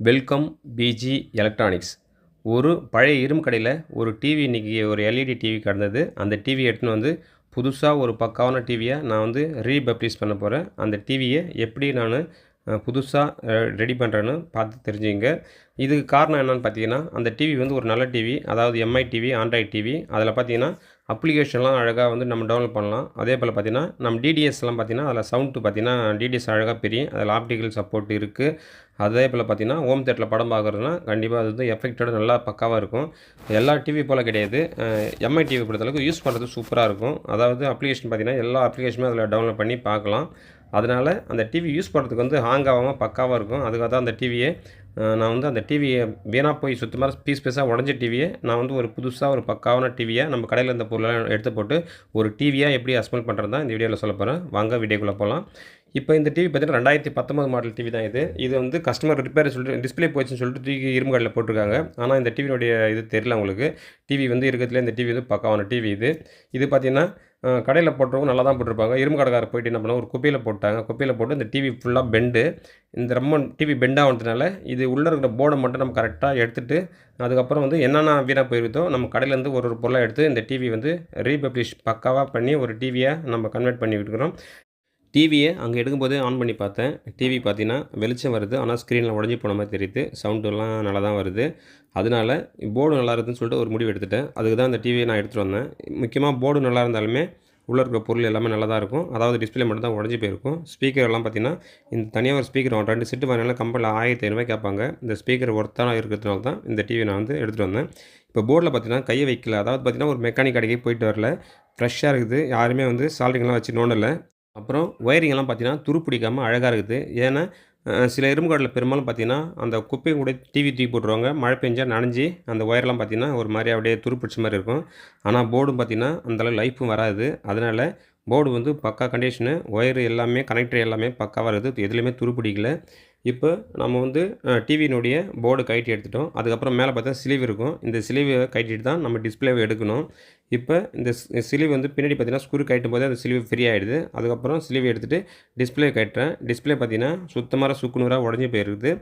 Welcome PG electronics. ஒரு பழைய இரும்பு கடையில் ஒரு டிவி இன்றைக்கி ஒரு எல்இடி டிவி கிடந்தது. அந்த டிவி எடுத்துன்னு வந்து புதுசாக ஒரு பக்காவான டிவியை நான் வந்து ரீபப்ளிஷ் பண்ண போகிறேன் அந்த டிவியை எப்படி நான் புதுசாக ரெடி பண்ணுறேன்னு பார்த்து தெரிஞ்சுங்க. இதுக்கு காரணம் என்னென்னு பார்த்தீங்கன்னா அந்த டிவி வந்து ஒரு நல்ல டிவி அதாவது எம்ஐ டிவி ஆண்ட்ராய்ட் டிவி அதில் பார்த்தீங்கன்னா அப்ளிகேஷன்லாம் அழகாக வந்து நம்ம டவுன்லோட் பண்ணலாம். அதே போல் பார்த்திங்கன்னா நம்ம டிடிஎஸ்லாம் பார்த்தீங்கன்னா அதில் சவுண்டு பார்த்தீங்கன்னா டிடிஎஸ் அழகாக பெரிய அதில் ஆப்டிக்கல் சப்போர்ட் இருக்குது அதே போல் பார்த்திங்கன்னா ஹோம் தேட்டரில் படம் பார்க்குறதுனா கண்டிப்பாக அது வந்து எஃபெக்டோட நல்லா பக்காவாக இருக்கும். எல்லா டிவி போல் கிடையாது. எம்ஐ டிவி பொறுத்தளவுக்கு யூஸ் பண்ணுறது சூப்பராக இருக்கும். அதாவது அப்ளிகேஷன் பார்த்திங்கன்னா எல்லா அப்ளிகேஷனுமே அதில் டவுன்லோட் பண்ணி பார்க்கலாம் அதனால் அந்த டிவி யூஸ் பண்ணுறதுக்கு வந்து ஹாங் ஆகாமல் பக்காவாக இருக்கும். அதுக்காக தான் அந்த டிவியை நான் வந்து அந்த டிவியை வீணாக போய் சுத்தமாக பீஸ் பீஸாக உடஞ்ச டிவியை நான் வந்து ஒரு புதுசாக ஒரு பக்காவான டிவியை நம்ம கடையில் இருந்த பொருளெல்லாம் எடுத்து போட்டு ஒரு டிவியாக எப்படி அஸ்மெல் பண்ணுறது தான் இந்த வீடியோவில் சொல்ல போகிறேன் வாங்க வீடியோக்குள்ளே போகலாம் இப்போ இந்த டிவி பார்த்தீங்கன்னா ரெண்டாயிரத்தி பத்தொம்பது மாடல் டிவி தான் இது. இது வந்து கஸ்டமர் ரிப்பேர் சொல்லிட்டு டிஸ்பிளே போச்சுன்னு சொல்லிட்டு தூக்கி இரும்புகளில் போட்டிருக்காங்க. ஆனால் இந்த டிவியினுடைய இது தெரியல உங்களுக்கு. டிவி வந்து இருக்கிறதுல இந்த டிவி வந்து பக்காவான டிவி இது. இது பார்த்தீங்கன்னா கடையில் போட்டவங்க நல்லா தான் போட்டிருப்பாங்க. இரும்பு கடைக்காரர் போயிட்டு என்ன ஒரு குப்பையில் போட்டாங்க. குப்பையில் போட்டு இந்த டிவி ஃபுல்லாக பெண்டு இந்த ரொம்ப டிவி பெண்டாகிறதுனால இது உள்ளே இருக்கிற போர்டை மட்டும் நம்ம கரெக்டாக எடுத்துகிட்டு அதுக்கப்புறம் வந்து என்னென்ன வீணாக போயிருந்தோ நம்ம கடையிலேருந்து ஒரு ஒரு பொருளாக எடுத்து இந்த டிவி வந்து ரீபப்ளிஷ் பக்காவாக பண்ணி ஒரு டிவியை நம்ம கன்வெர்ட் பண்ணி விட்டுக்கிறோம் டிவியை அங்கே எடுக்கும்போதே ஆன் பண்ணி பார்த்தேன். டிவி பார்த்தீங்கன்னா வெளிச்சம் வருது. ஆனால் ஸ்க்ரீனில் உடஞ்சி போன மாதிரி தெரியுது. சவுண்டுலாம் நல்லா தான் வருது. அதனால போர்டு நல்லா இருக்குதுன்னு சொல்லிட்டு ஒரு முடிவு எடுத்துட்டேன். அதுக்கு தான் அந்த டிவியை நான் எடுத்துகிட்டு வந்தேன். முக்கியமாக போர்டு நல்லா இருந்தாலுமே உள்ளே இருக்கிற பொருள் எல்லாமே நல்லா தான் இருக்கும். அதாவது டிஸ்பிளே மட்டும் தான் உடஞ்சி போயிருக்கும். ஸ்பீக்கர் எல்லாம் பார்த்தீங்கன்னா இந்த தனியாக ஒரு ஸ்பீக்கர் ரெண்டு செட்டு வாங்கினாலும் கம்பெனியில் ஆயிரத்தி ஐநூறுபாய் கேட்பாங்க. இந்த ஸ்பீக்கர் ஒர்த்தாக இருக்கிறதுனால தான் இந்த டிவி நான் வந்து எடுத்துகிட்டு வந்தேன். இப்போ போர்டில் பார்த்தீங்கன்னா கையை வைக்கல. அதாவது பார்த்தீங்கன்னா ஒரு மெக்கானிக் கடைக்கு போயிட்டு வரல. ஃப்ரெஷ்ஷாக இருக்குது. யாருமே வந்து சால்ட்ரிங்லாம் வச்சு நோண்டலை. அப்புறம் ஒயரிங்கெல்லாம் பார்த்தீங்கன்னா துரு பிடிக்காமல் அழகாக இருக்குது. ஏன்னா சில இரும்பு காடில் பெரும்பாலும் பார்த்தீங்கன்னா அந்த குப்பையும் கூட டிவி தூக்கி போட்டுருவாங்க. மழை பெஞ்சால் நனைஞ்சி அந்த ஒயர்லாம் பார்த்தீங்கன்னா ஒரு மாதிரி அப்படியே துரு பிடிச்ச மாதிரி இருக்கும். ஆனால் போர்டும் பார்த்தீங்கன்னா அந்தளவு லைஃப்பும் வராது. அதனால் போர்டு வந்து பக்கா கண்டிஷனு ஒயரு எல்லாமே கனெக்டர் எல்லாமே பக்காவாக இருக்குது. எதுலேயுமே துரு பிடிக்கல இப்போ நம்ம வந்து டிவியினுடைய போர்டு கழட்டி எடுத்துட்டோம். அதுக்கப்புறம் மேலே பார்த்தா சிலிவ் இருக்கும். இந்த சிலிவை கைட்டிட்டு தான் நம்ம டிஸ்பிளேவை எடுக்கணும். இப்போ இந்த சிலிவ் வந்து பின்னாடி பார்த்தீங்கன்னா ஸ்குரு கட்டும் போது அந்த சிலிவ் ஃப்ரீ ஆகிடுது அதுக்கப்புறம் சிலிவ் எடுத்துகிட்டு டிஸ்பிளே கட்டுறேன் டிஸ்பிளே பார்த்தீங்கன்னா சுத்தமாக சுக்குநூறாக உடஞ்சி போயிருக்குது.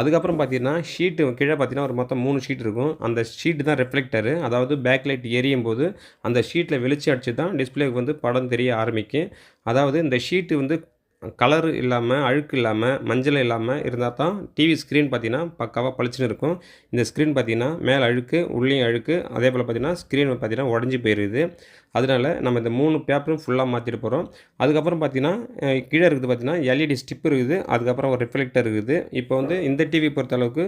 அதுக்கப்புறம் பார்த்தீங்கன்னா ஷீட்டு கீழே பார்த்தீங்கன்னா ஒரு மொத்தம் மூணு ஷீட் இருக்கும். அந்த ஷீட்டு தான் ரிஃப்ளெக்டரு அதாவது பேக் லைட் எரியும் போது அந்த ஷீட்டில் வெளிச்சம் அடிச்சு தான் டிஸ்பிளேக்கு வந்து படம் தெரிய ஆரம்பிக்கும். அதாவது இந்த ஷீட்டு வந்து கலர் இல்லாமல் அழுக்கு இல்லாமல் மஞ்சள் இல்லாமல் இருந்தால் தான் டிவி ஸ்க்ரீன் பார்த்திங்கன்னா பக்காவாக பளிச்சுன்னு இருக்கும். இந்த ஸ்க்ரீன் பார்த்திங்கன்னா மேலே அழுக்கு உள்ளேயும் அழுக்கு அதே போல் பார்த்திங்கன்னா ஸ்க்ரீன் பார்த்திங்கன்னா உடஞ்சி போயிடுது அதனால் நம்ம இந்த மூணு பேப்பரும் ஃபுல்லாக மாற்றிட்டு போகிறோம் அதுக்கப்புறம் பார்த்திங்கன்னா கீழே இருக்குது பார்த்திங்கன்னா எல்இடி ஸ்டிப் இருக்குது. அதுக்கப்புறம் ஒரு ரிஃப்ளெக்டர் இருக்குது. இப்போ வந்து இந்த டிவி பொறுத்தளவுக்கு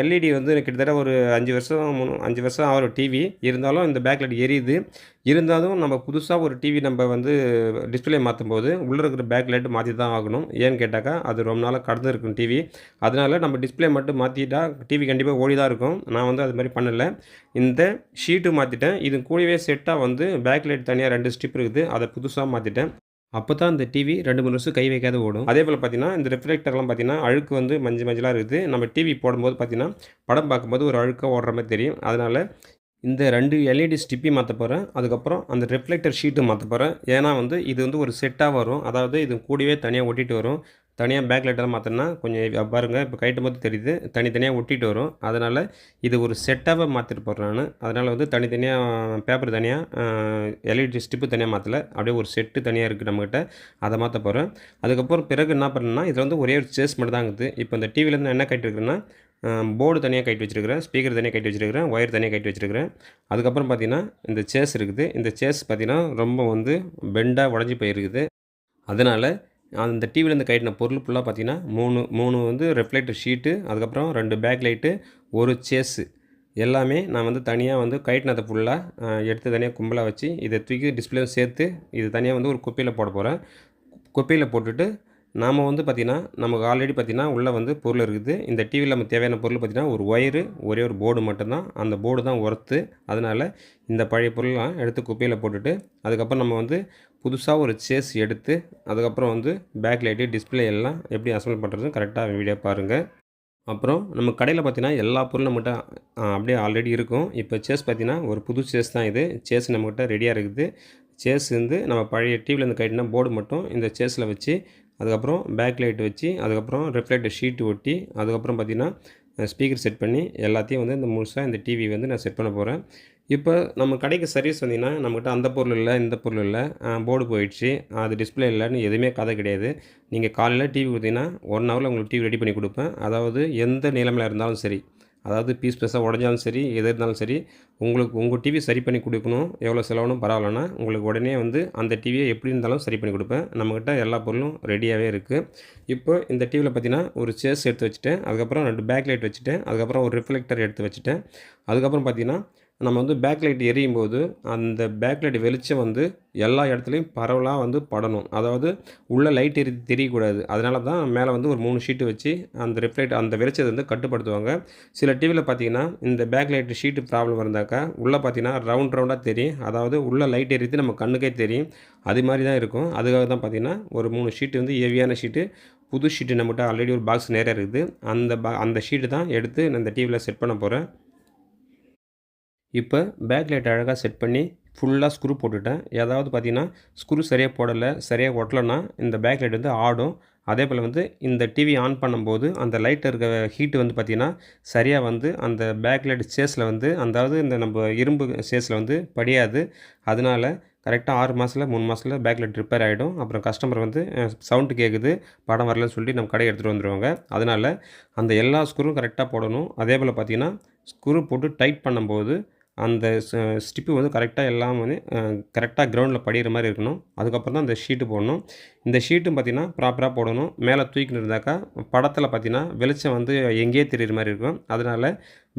எல்இடி வந்து கிட்டத்தட்ட ஒரு அஞ்சு வருஷம் மூணு அஞ்சு வருஷம் ஆகிற டிவி இருந்தாலும் இந்த பேக்லைட் எரியுது. இருந்தாலும் நம்ம புதுசாக ஒரு டிவி நம்ம வந்து டிஸ்பிளே மாற்றும் போது உள்ளே இருக்கிற பேக் லைட் மாற்றி தான் ஆகணும். ஏன்னு கேட்டாக்கா அது ரொம்ப நாளாக கடந்து இருக்கும் டிவி அதனால் நம்ம டிஸ்பிளே மட்டும் மாற்றிட்டா டிவி கண்டிப்பாக ஓடி தான் இருக்கும். நான் வந்து அது மாதிரி பண்ணலை. இந்த ஷீட்டு மாற்றிட்டேன் இது கூடவே செட்டாக வந்து பேக் லைட் தனியாக ரெண்டு ஸ்டிப் இருக்குது. அதை புதுசாக மாற்றிட்டேன் அப்போ தான் இந்த டிவி ரெண்டு மூணு வருஷம் கை வைக்காத ஓடும். அதே போல் பார்த்தீங்கன்னா இந்த ரிஃப்ளெக்டர்லாம் பார்த்தீங்கன்னா அழுக்கு வந்து மஞ்சள் மஞ்சளாக இருக்குது. நம்ம டிவி போடும்போது பார்த்தீங்கன்னா படம் பார்க்கும்போது ஒரு அழுக்காக ஓடுற மாதிரி தெரியும். அதனால் இந்த ரெண்டு எல்இடி ஸ்டிப்பி மாற்ற போகிறேன் அதுக்கப்புறம் அந்த ரிஃப்ளெக்டர் ஷீட்டு மாற்ற போகிறேன் ஏன்னா வந்து இது வந்து ஒரு செட்டாக வரும். அதாவது இது கூடவே தனியாக ஒட்டிட்டு வரும். தனியாக பேக் லைட்டெல்லாம் மாற்றினா கொஞ்சம் பாருங்கள் இப்போ கைட்டும் போது தெரியுது. தனித்தனியாக ஒட்டிட்டு வரும். அதனால் இது ஒரு செட்டாகவே மாற்றிட்டு போடுறேன் நான். அதனால் வந்து தனித்தனியாக பேப்பர் தனியாக எல்இடி ஸ்டிப்பு தனியாக மாற்றலை அப்படியே ஒரு செட்டு தனியாக இருக்குது நம்மக்கிட்ட அதை மாற்ற போகிறேன் அதுக்கப்புறம் பிறகு என்ன பண்ணேன்னா இதில் வந்து ஒரே ஒரு சேஸ் மட்டும் தான் இருக்குது. இப்போ இந்த டிவிலேருந்து என்ன கட்டிருக்குன்னா போர்டு தனியாக கட்டி வச்சுருக்கிறேன். ஸ்பீக்கர் தனியாக கட்டி வச்சுருக்கிறேன். ஒயர் தனியாக கட்டி வச்சுருக்கிறேன். அதுக்கப்புறம் பார்த்திங்கன்னா இந்த சேஸ் இருக்குது. இந்த சேஸ் பார்த்திங்கன்னா ரொம்ப வந்து பெண்டாக உடஞ்சி போயிருக்குது. அதனால் அந்த இருந்து கழட்டின பொருள் ஃபுல்லாக பார்த்தீங்கன்னா மூணு மூணு வந்து ரெஃப்ளெக்டர் ஷீட்டு அதுக்கப்புறம் ரெண்டு பேக் லைட்டு ஒரு சேஸு எல்லாமே நான் வந்து தனியாக வந்து கயிட்டினதை ஃபுல்லாக எடுத்து தனியாக கும்பலாக வச்சு இதை தூக்கி டிஸ்பிளேவும் சேர்த்து இது தனியாக வந்து ஒரு குப்பையில் போட போகிறேன் குப்பையில் போட்டுட்டு நாம் வந்து பார்த்திங்கன்னா நமக்கு ஆல்ரெடி பார்த்திங்கன்னா உள்ளே வந்து பொருள் இருக்குது. இந்த டிவியில் நமக்கு தேவையான பொருள் பார்த்திங்கன்னா ஒரு ஒயரு ஒரே ஒரு போர்டு மட்டும்தான். அந்த போர்டு தான் ஒர்த்து அதனால் இந்த பழைய பொருள்லாம் எடுத்து குப்பையில் போட்டுட்டு அதுக்கப்புறம் நம்ம வந்து புதுசாக ஒரு சேஸ் எடுத்து அதுக்கப்புறம் வந்து பேக் லைட்டு டிஸ்பிளே எல்லாம் எப்படி அசம்பிள் பண்ணுறதுன்னு கரெக்டாக வீடியோ பாருங்கள் அப்புறம் நம்ம கடையில் பார்த்தீங்கன்னா எல்லா பொருளும் நம்மகிட்ட அப்படியே ஆல்ரெடி இருக்கும். இப்போ சேஸ் பார்த்தீங்கன்னா ஒரு புது சேஸ் தான் இது. சேஸ் நம்மகிட்ட ரெடியாக இருக்குது. சேஸ் வந்து நம்ம பழைய டிவிலேருந்து கட்டினா போர்டு மட்டும் இந்த சேஸில் வச்சு அதுக்கப்புறம் பேக் லைட் வச்சு அதுக்கப்புறம் ரிஃப்ளெக்டர் ஷீட் ஒட்டி அதுக்கப்புறம் பார்த்திங்கன்னா ஸ்பீக்கர் செட் பண்ணி எல்லாத்தையும் வந்து இந்த முழுசாக இந்த டிவி வந்து நான் செட் பண்ண போகிறேன் இப்போ நம்ம கடைக்கு சர்வீஸ் வந்தீங்கன்னா நம்மக்கிட்ட அந்த பொருள் இல்லை இந்த பொருள் இல்லை போர்டு போயிடுச்சு அது டிஸ்பிளே இல்லைன்னு எதுவுமே கதை கிடையாது. நீங்கள் காலையில் டிவி கொடுத்தீங்கன்னா ஒன் ஹவரில் உங்களுக்கு டிவி ரெடி பண்ணி கொடுப்பேன். அதாவது எந்த நிலமையில் இருந்தாலும் சரி. அதாவது பீஸ் பீஸாக உடஞ்சாலும் சரி எது இருந்தாலும் சரி உங்களுக்கு உங்கள் டிவி சரி பண்ணி கொடுக்கணும். எவ்வளோ செலவுனும் பரவாயில்லன்னா உங்களுக்கு உடனே வந்து அந்த டிவியை எப்படி இருந்தாலும் சரி பண்ணி கொடுப்பேன். நம்மக்கிட்ட எல்லா பொருளும் ரெடியாகவே இருக்குது இப்போ இந்த டிவியில் பார்த்தீங்கன்னா ஒரு சேர்ஸ் எடுத்து வச்சுட்டேன். அதுக்கப்புறம் ரெண்டு பேக் லைட் வச்சுட்டேன். அதுக்கப்புறம் ஒரு ரிஃப்ளெக்டர் எடுத்து வச்சுட்டேன். அதுக்கப்புறம் பார்த்தீங்கன்னா நம்ம வந்து பேக் லைட் எரியும் போது அந்த பேக் லைட் வெளிச்சம் வந்து எல்லா இடத்துலையும் பரவலாக வந்து படணும். அதாவது உள்ளே லைட் எரி தெரியக்கூடாது. அதனால தான் மேலே வந்து ஒரு மூணு ஷீட்டு வச்சு அந்த ரிஃப்ளெக்ட் அந்த வெளிச்சத்தை வந்து கட்டுப்படுத்துவாங்க. சில டிவியில் பார்த்தீங்கன்னா இந்த பேக் லைட் ஷீட்டு ப்ராப்ளம் இருந்தாக்கா உள்ளே பார்த்தீங்கன்னா ரவுண்ட் ரவுண்டாக தெரியும். அதாவது உள்ளே லைட் எரித்து நம்ம கண்ணுக்கே தெரியும். அது மாதிரி தான் இருக்கும். அதுக்காக தான் பார்த்தீங்கன்னா ஒரு மூணு ஷீட்டு வந்து ஹெவியான ஷீட்டு புது ஷீட்டு நம்மகிட்ட ஆல்ரெடி ஒரு பாக்ஸ் நிறையா இருக்குது. அந்த பா அந்த ஷீட்டு தான் எடுத்து நான் இந்த டிவியில் செட் பண்ண போகிறேன் இப்போ பேக் லைட் அழகாக செட் பண்ணி ஃபுல்லாக ஸ்க்ரூ போட்டுட்டேன். ஏதாவது பார்த்தீங்கன்னா ஸ்க்ரூ சரியாக போடலை சரியாக ஒட்டலைன்னா இந்த பேக் லைட் வந்து ஆடும். அதே போல் வந்து இந்த டிவி ஆன் பண்ணும்போது அந்த லைட்டில் இருக்க ஹீட்டு வந்து பார்த்திங்கன்னா சரியாக வந்து அந்த பேக் லைட் சேஸில் வந்து அதாவது இந்த நம்ம இரும்பு சேஸில் வந்து படியாது. அதனால கரெக்டாக ஆறு மாதத்தில் மூணு மாதத்தில் பேக் லைட் ரிப்பேர் ஆகிடும் அப்புறம் கஸ்டமர் வந்து சவுண்டு கேட்குது படம் வரலன்னு சொல்லி நம்ம கடை எடுத்துகிட்டு வந்துடுவாங்க அதனால் அந்த எல்லா ஸ்க்ரூவும் கரெக்டாக போடணும். அதே போல் பார்த்திங்கன்னா ஸ்க்ரூ போட்டு டைட் பண்ணும்போது அந்த ஸ்டிப்பு வந்து கரெக்டாக எல்லாம் வந்து கரெக்டாக கிரவுண்டில் படிகிற மாதிரி இருக்கணும். அதுக்கப்புறம் தான் அந்த ஷீட்டு போடணும். இந்த ஷீட்டும் பார்த்திங்கன்னா ப்ராப்பராக போடணும். மேலே தூக்கிட்டு இருந்தாக்கா படத்தில் பார்த்திங்கன்னா வெளிச்சம் வந்து எங்கேயே தெரியுற மாதிரி இருக்கும். அதனால்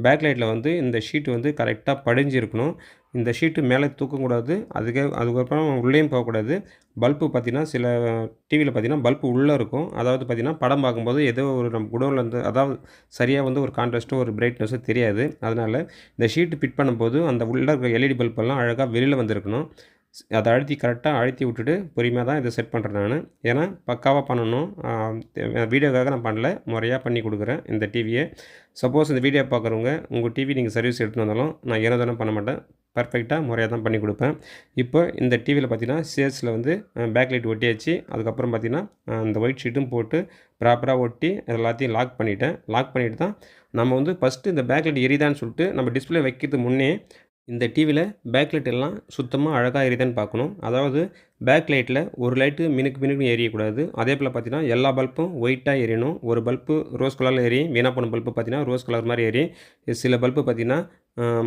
பேக் லைட்டில் வந்து இந்த ஷீட்டு வந்து கரெக்டாக படிஞ்சிருக்கணும். இந்த ஷீட்டு மேலே தூக்கக்கூடாது அதுக்கு அதுக்கப்புறம் உள்ளேயும் போகக்கூடாது பல்பு பார்த்திங்கன்னா சில டிவியில் பார்த்திங்கன்னா பல்பு உள்ளே இருக்கும். அதாவது பார்த்திங்கன்னா படம் பார்க்கும்போது ஏதோ ஒரு நம்ம குடோவில் வந்து அதாவது சரியாக வந்து ஒரு கான்ட்ராஸ்ட்டோ ஒரு பிரைட்னஸோ தெரியாது. அதனால் இந்த ஷீட்டு ஃபிட் பண்ணும்போது அந்த உள்ளே இருக்க எல்இடி பல்பெல்லாம் அழகாக வெளியில் வந்திருக்கணும். அதை அழுத்தி கரெக்டாக அழுத்தி விட்டுட்டு பொறுமையாக தான் இதை செட் பண்ணுறேன் நான். ஏன்னா பக்காவாக பண்ணணும். வீடியோக்காக நான் பண்ணல. முறையாக பண்ணி கொடுக்குறேன் இந்த டிவியை சப்போஸ் இந்த வீடியோ பார்க்குறவங்க உங்கள் டிவி நீங்கள் சர்வீஸ் எடுத்துகிட்டு வந்தாலும் நான் ஏனோ பண்ண மாட்டேன். பர்ஃபெக்டாக முறையாக தான் பண்ணி கொடுப்பேன். இப்போ இந்த டிவியில் பார்த்தீங்கன்னா சேல்ஸில் வந்து பேக் லைட் ஒட்டியாச்சு. அதுக்கப்புறம் பார்த்தீங்கன்னா அந்த ஒயிட் ஷீட்டும் போட்டு ப்ராப்பராக ஒட்டி எல்லாத்தையும் லாக் பண்ணிவிட்டேன் லாக் பண்ணிவிட்டு தான் நம்ம வந்து ஃபஸ்ட்டு இந்த பேக் லைட் எரியுதான்னு சொல்லிட்டு நம்ம டிஸ்பிளே வைக்கிறதுக்கு முன்னே இந்த டிவியில் பேக் லைட் எல்லாம் சுத்தமாக அழகாக எரியுதான்னு பார்க்கணும். அதாவது பேக் லைட்டில் ஒரு லைட்டு மினுக்கு மினுக்கு எரியக்கூடாது. அதே போல் பார்த்தீங்கன்னா எல்லா பல்பும் ஒயிட்டாக எரியணும். ஒரு பல்பு ரோஸ் கலரில் எரியும் வீணாக போன பல்பு பார்த்தீங்கன்னா ரோஸ் கலர் மாதிரி எரியும் சில பல்ப்பு பார்த்தீங்கன்னா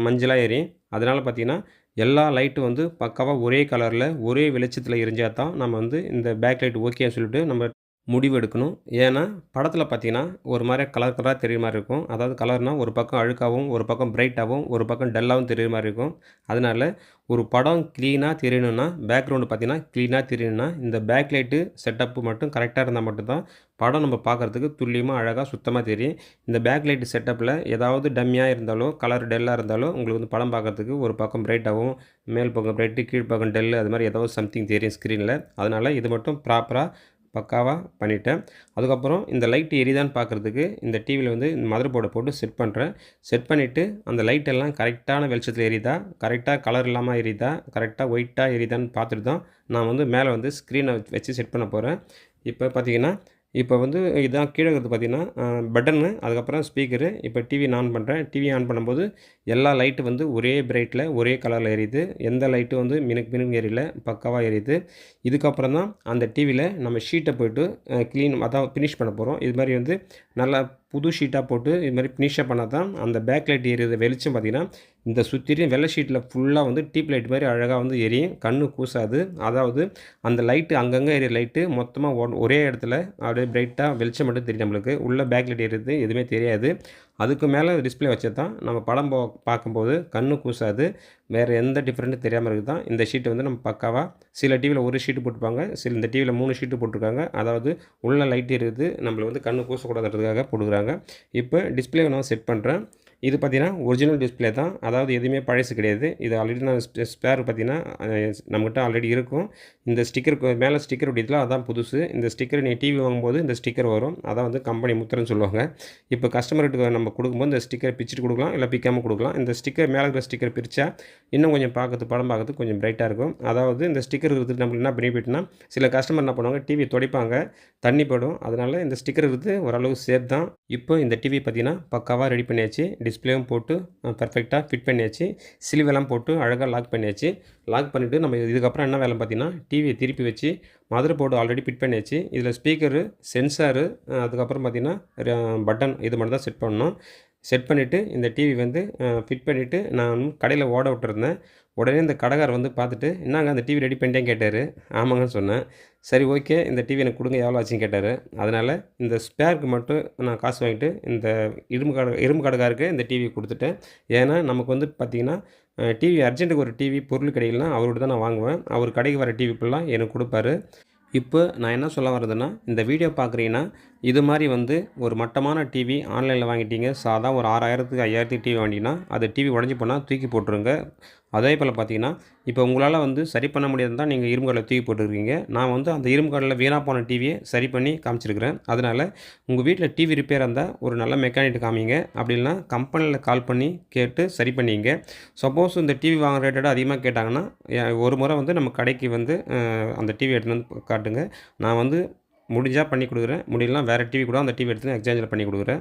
மஞ்சளாக எரியும் அதனால் பார்த்தீங்கன்னா எல்லா லைட்டும் வந்து பக்காவாக ஒரே கலரில் ஒரே வெளிச்சத்தில் எரிஞ்சால் தான் நம்ம வந்து இந்த பேக் லைட் ஓகேன்னு சொல்லிட்டு நம்ம முடிவு எடுக்கணும் ஏன்னா படத்தில் பார்த்தீங்கன்னா ஒரு மாதிரி கலர் கலராக தெரியுற மாதிரி இருக்கும். அதாவது கலர்னால் ஒரு பக்கம் அழுக்காகவும் ஒரு பக்கம் பிரைட்டாகவும் ஒரு பக்கம் டல்லாகவும் தெரியுற மாதிரி இருக்கும். அதனால் ஒரு படம் க்ளீனாக தெரியணும்னா பேக்ரவுண்டு பார்த்தீங்கன்னா க்ளீனாக தெரியணும்னா இந்த பேக் லைட்டு செட்டப்பு மட்டும் கரெக்டாக இருந்தால் மட்டும்தான் படம் நம்ம பார்க்குறதுக்கு துல்லியமாக அழகாக சுத்தமாக தெரியும். இந்த பேக் லைட்டு செட்டப்பில் ஏதாவது டம்மியாக இருந்தாலோ கலர் டல்லாக இருந்தாலோ உங்களுக்கு வந்து படம் பார்க்குறதுக்கு ஒரு பக்கம் பிரைட்டாகவும் மேல் பக்கம் பிரைட்டு கீழ் பக்கம் டெல்லு அது மாதிரி ஏதாவது சம்திங் தெரியும் ஸ்க்ரீனில் அதனால் இது மட்டும் ப்ராப்பராக பக்காவாக பண்ணிட்டேன். அதுக்கப்புறம் இந்த லைட் எரியுதான்னு பார்க்குறதுக்கு இந்த டிவியில் வந்து இந்த மதர் போர்டை போட்டு செட் பண்ணுறேன் செட் பண்ணிவிட்டு அந்த லைட் எல்லாம் கரெக்டான வெளிச்சத்தில் எரியுதா? கரெக்டாக கலர் இல்லாமல் எரியுதா? கரெக்டாக ஒயிட்டாக எரியுதான்னு பார்த்துட்டு தான் நான் வந்து மேலே வந்து ஸ்க்ரீனை வச்சு செட் பண்ண போகிறேன் இப்போ பார்த்தீங்கன்னா இப்போ வந்து இதான் கீழே இருக்கிறது பார்த்தீங்கன்னா பட்டனு அதுக்கப்புறம் ஸ்பீக்கரு இப்போ டிவி ஆன் பண்ணுறேன் டிவி ஆன் பண்ணும்போது எல்லா லைட்டு வந்து ஒரே பிரைட்டில் ஒரே கலரில் எரியுது. எந்த லைட்டும் வந்து மினுக்கு மினுக்கு எரியல பக்காவாக எரியுது. இதுக்கப்புறம் தான் அந்த டிவியில் நம்ம ஷீட்டை போய்ட்டு க்ளீன் அதான் ஃபினிஷ் பண்ண போகிறோம் இது மாதிரி வந்து நல்லா புது ஷீட்டாக போட்டு இது மாதிரி ஃபினிஷாக பண்ணால் தான் அந்த பேக் லைட் எரியுது வெளிச்சம் பார்த்திங்கன்னா இந்த சுற்றிலும் வெள்ளை ஷீட்டில் ஃபுல்லாக வந்து டீப் லைட் மாதிரி அழகாக வந்து எரியும். கண்ணு கூசாது. அதாவது அந்த லைட்டு அங்கங்கே எரிய லைட்டு மொத்தமாக ஒரே இடத்துல அப்படியே பிரைட்டாக வெளிச்சம் மட்டும் தெரியும் நம்மளுக்கு. உள்ளே பேக் லைட் எரியுது எதுவுமே தெரியாது. அதுக்கு மேலே டிஸ்பிளே வச்சு தான் நம்ம படம் போ பார்க்கும்போது கண்ணு கூசாது வேறு எந்த டிஃப்ரெண்ட்டும் தெரியாமல் இருக்குது தான் இந்த ஷீட்டை வந்து நம்ம பக்காவாக சில டிவியில் ஒரு ஷீட்டு போட்டுப்பாங்க சில இந்த டிவியில் மூணு ஷீட்டு போட்டிருக்காங்க. அதாவது உள்ள லைட் இருக்குது நம்மளை வந்து கண்ணு கூசக்கூடாதுன்றதுக்காக போட்டுக்கிறாங்க இப்போ டிஸ்பிளே நான் செட் பண்ணுறேன் இது பார்த்தீங்கன்னா ஒரிஜினல் டிஸ்ப்ளே தான். அதாவது எதுவுமே பழசு கிடையாது. இது ஆல்ரெடி நான் ஸ்பேர் பார்த்தீங்கன்னா நம்மகிட்ட ஆல்ரெடி இருக்கும். இந்த ஸ்டிக்கருக்கு மேலே ஸ்டிக்கர் ஒட்டியதில் அதான் புதுசு. இந்த ஸ்டிக்கர் நீங்கள் டிவி வாங்கும்போது இந்த ஸ்டிக்கர் வரும். அதான் வந்து கம்பெனி முத்திரன்னு சொல்லுவாங்க. இப்போ கஸ்டமர்கிட்ட நம்ம கொடுக்கும்போது இந்த ஸ்டிக்கர் பிச்சுட்டு கொடுக்கலாம். இல்லை பிக்காமல் கொடுக்கலாம். இந்த ஸ்டிக்கர் மேலே இருக்கிற ஸ்டிக்கர் பிரித்தா இன்னும் கொஞ்சம் பார்க்கறது படம் பார்க்கறது கொஞ்சம் பிரைட்டாக இருக்கும். அதாவது இந்த ஸ்டிக்கர் இருக்கிறது நம்மளுக்கு என்ன பெனிஃபிட்னா சில கஸ்டமர் என்ன பண்ணுவாங்க டிவி துடைப்பாங்க. தண்ணி படும். அதனால் இந்த ஸ்டிக்கர் இருக்கிறது ஓரளவு சேஃப் தான். இப்போ இந்த டிவி பார்த்தீங்கன்னா பக்காவாக ரெடி பண்ணியாச்சு. டிஸ்பிளேவும் போட்டு பர்ஃபெக்டாக ஃபிட் பண்ணியாச்சு. சிலிவெல்லாம் போட்டு அழகாக லாக் பண்ணியாச்சு. லாக் பண்ணிவிட்டு நம்ம இதுக்கப்புறம் என்ன வேலை பார்த்தீங்கன்னா டிவியை திருப்பி வச்சு மதுரை போர்டு ஆல்ரெடி ஃபிட் பண்ணியாச்சு. இதில் ஸ்பீக்கரு சென்சாரு அதுக்கப்புறம் பார்த்தீங்கன்னா பட்டன் இது மட்டும் தான் செட் பண்ணணும். செட் பண்ணிவிட்டு இந்த டிவி வந்து ஃபிட் பண்ணிவிட்டு நான் கடையில் ஓட விட்டுருந்தேன். உடனே இந்த கடைக்கார் வந்து பார்த்துட்டு என்னங்க அந்த டிவி ரெடி பண்ணிட்டேன்னு கேட்டார். ஆமாங்கன்னு சொன்னேன். சரி ஓகே இந்த டிவி எனக்கு கொடுங்க. எவ்வளோ ஆச்சுன்னு கேட்டார். அதனால் இந்த ஸ்பேருக்கு மட்டும் நான் காசு வாங்கிட்டு இந்த இரும்பு கடை இரும்பு கடைக்காருக்கு இந்த டிவி கொடுத்துட்டேன். ஏன்னா நமக்கு வந்து பார்த்திங்கன்னா டிவி அர்ஜென்ட்டுக்கு ஒரு டிவி பொருள் கிடைக்கலனா அவர்கிட்ட தான் நான் வாங்குவேன். அவர் கடைக்கு வர டிவி ஃபுல்லாக எனக்கு கொடுப்பாரு. இப்போ நான் என்ன சொல்ல வர்றதுன்னா இந்த வீடியோ பார்க்குறீங்கன்னா இது மாதிரி வந்து ஒரு மட்டமான டிவி ஆன்லைனில் வாங்கிட்டீங்க. சாதா ஒரு ஆறாயிரத்துக்கு ஐயாயிரத்துக்கு டிவி வாங்கிட்டீங்கன்னா அது டிவி உடஞ்சி போனால் தூக்கி போட்டுருங்க. அதே போல் பார்த்தீங்கன்னா இப்போ உங்களால் வந்து சரி பண்ண முடியாதுன்னு தான் நீங்கள் இரும்பு கடையில் தூக்கி போட்டுருக்கீங்க. நான் வந்து அந்த இரும்பு கடையில் வீணாக போன டிவியை சரி பண்ணி காமிச்சிருக்கிறேன். அதனால் உங்கள் வீட்டில் டிவி ரிப்பேர் இருந்தால் ஒரு நல்ல மெக்கானிக் காமிங்க. அப்படி கம்பெனியில் கால் பண்ணி கேட்டு சரி பண்ணிங்க. சப்போஸ் இந்த டிவி வாங்குற ரேட்டோட அதிகமாக கேட்டாங்கன்னா ஒரு முறை வந்து நம்ம கடைக்கு வந்து அந்த டிவி எடுத்துன்னு வந்து காட்டுங்க. நான் வந்து முடிஞ்சால் பண்ணி கொடுக்குறேன். முடியலாம் வேறு டிவி கூட அந்த டிவி எடுத்து எக்ஸ்சேஞ்சில் பண்ணி கொடுக்குறேன்.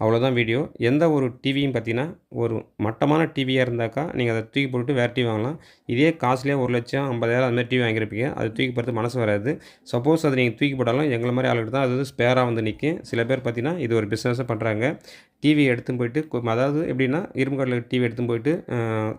அவ்வளோதான் வீடியோ எந்த ஒரு டிவியும் பார்த்தீங்கன்னா ஒரு மட்டமான டிவியாக இருந்தாக்கா நீங்கள் அதை தூக்கி போட்டு வேறு டிவி வாங்கலாம். இதே காஸ்ட்லியாக ஒரு லட்சம் ஐம்பதாயிரம் அந்த மாதிரி டிவி வாங்கியிருப்பீங்க. அது தூக்கி போகிறது மனசு வராது. சப்போஸ் அதை நீங்கள் தூக்கி போட்டாலும் எங்களை மாதிரி ஆளுகிட்ட தான் அது வந்து ஸ்பேராக வந்து நிற்கும் சில பேர் பார்த்தீங்கன்னா இது ஒரு பிஸ்னஸாக பண்ணுறாங்க டிவி எடுத்துன்னு போயிட்டு அதாவது எப்படின்னா இரும்பு கடையில் டிவி எடுத்துன்னு போயிட்டு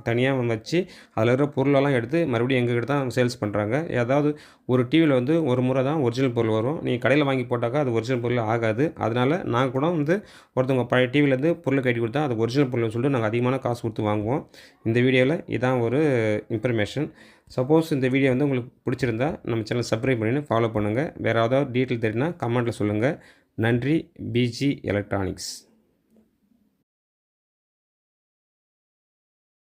தனியாக வச்சு அதில் இருக்கிற பொருளெல்லாம் எடுத்து மறுபடியும் எங்ககிட்ட தான் சேல்ஸ் பண்ணுறாங்க அதாவது ஒரு டிவியில் வந்து ஒரு முறை தான் ஒரிஜினல் பொருள் வரும். நீங்கள் கடையில் வாங்கி போட்டாக்கா அது ஒரிஜினல் பொருள் ஆகாது. அதனால் நாங்கள் கூட வந்து ஒருத்தவங்க பழைய டிவிலேருந்து பொருள் கட்டி கொடுத்தா அது ஒரிஜினல் பொருள்னு சொல்லிட்டு நாங்கள் அதிகமான காசு கொடுத்து வாங்குவோம். இந்த வீடியோவில் இதான் ஒரு இன்ஃபர்மேஷன். சப்போஸ் இந்த வீடியோ வந்து உங்களுக்கு பிடிச்சிருந்தா நம்ம சேனல் சப்ஸ்கிரைப் பண்ணினு ஃபாலோ பண்ணுங்கள் வேறு ஏதாவது டீட்டெயில் தெரியுன்னா கமெண்ட்டில் சொல்லுங்கள் நன்றி. PG electronics.